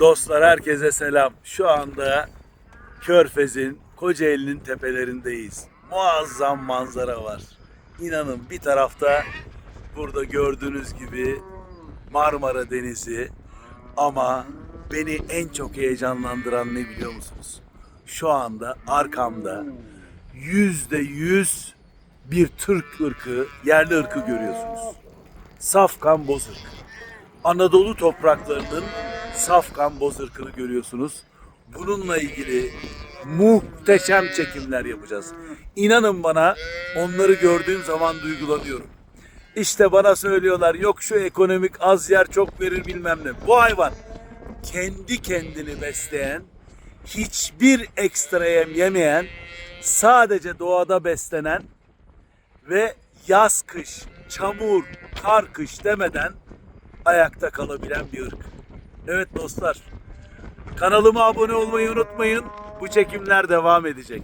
Dostlar herkese selam. Şu anda Körfez'in, Kocaeli'nin tepelerindeyiz. Muazzam manzara var. İnanın bir tarafta burada gördüğünüz gibi Marmara Denizi ama beni en çok heyecanlandıran ne biliyor musunuz? Şu anda arkamda yüzde yüz bir Türk ırkı, yerli ırkı görüyorsunuz. Safkan Bozırk. Anadolu topraklarının Safkan Bozırk'ını görüyorsunuz. Bununla ilgili muhteşem çekimler yapacağız. İnanın bana onları gördüğüm zaman duygulanıyorum. İşte bana söylüyorlar yok şu ekonomik az yer çok verir bilmem ne. Bu hayvan kendi kendini besleyen, hiçbir ekstra yem yemeyen, sadece doğada beslenen ve yaz kış, çamur, kar kış demeden ayakta kalabilen bir ırk. Evet dostlar, kanalıma abone olmayı unutmayın. Bu çekimler devam edecek.